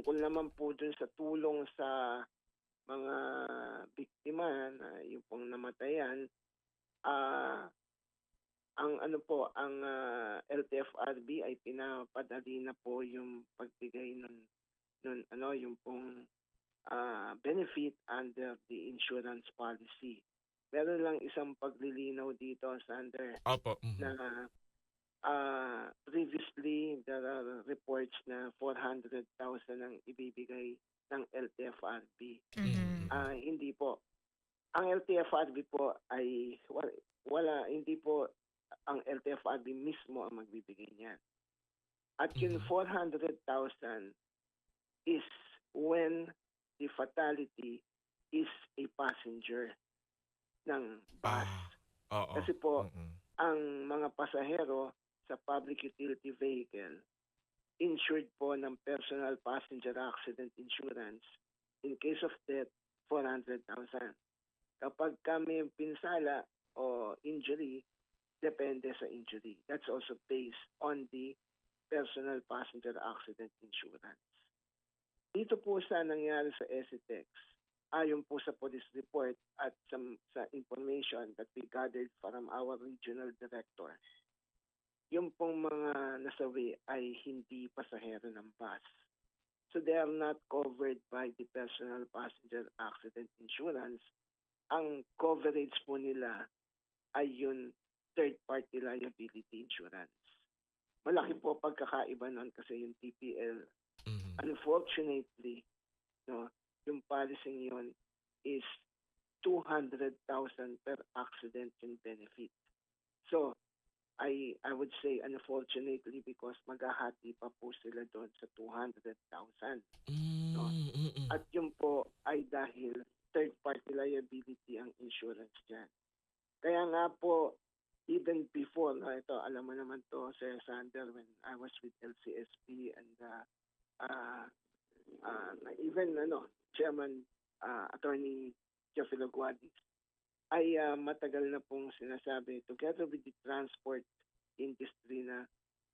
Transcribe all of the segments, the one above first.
tungkol naman po dun sa tulong sa mga biktima na yung pong namatayan, ah ang ano po, ang ah, LTFRB ay pinapadali na po yung pagbigay ng nun ano yung pong ah, benefit under the insurance policy. Meron lang isang paglilinaw dito, Sander, Opo. mhm. na ah, previously there are reports na 400,000 ang ibibigay ng LTFRB. Mhm. Ah, hindi po. Ang LTFRB po ay wala, wala hindi po ang LTFRB mismo ang magbibigay niyan. At yung Mhm. 400,000 is when the fatality is a passenger ng bus. Ah, oo. Kasi po, Mhm. ang mga pasahero sa public utility vehicle insured po ng personal passenger accident insurance in case of death 400,000. Kapag kami pinsala o injury, depende sa injury. That's also based on the personal passenger accident insurance. Dito po sa nangyari sa ECTEX, ayon po sa police report at sa, sa information that we gathered from our regional director, yung pong mga nasawi ay hindi pasahero ng bus. So they are not covered by the personal passenger accident insurance. Ang coverage po nila ay yung third party liability insurance. Malaki po pagkakaiba nun kasi yung TPL Mhm. unfortunately, no, yung policy yun is 200,000 per accident yung benefit. So, I I would say unfortunately because maghahati pa po sila doon sa 200,000. No. Mm. At yun po ay dahil third party liability ang insurance dyan. Kaya nga po, even before, no, ito, alam mo naman to, Sir Sander, when I was with LCSP and uh, uh, uh, even ano, Chairman uh, Attorney Teofilo Guadis, ay uh, matagal na pong sinasabi together with the transport industry na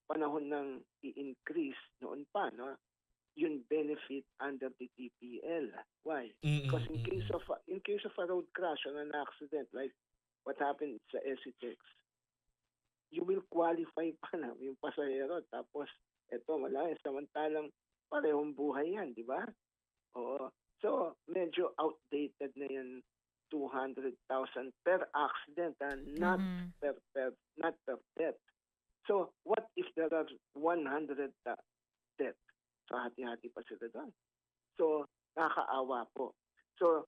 panahon ng i-increase noon pa no yung benefit under the TPL. Why? Because in case of in case of a road crash or an accident like what happened sa SCTEX, you will qualify pa na yung pasahero tapos eto wala eh, samantalang parehong buhay yan, di ba? Oo. So, medyo outdated na yan 200,000 per accident and not Mhm. per, per not per death. So, what if there are 100 uh, death? So, hati-hati pa sila doon. So, nakakaawa po. So,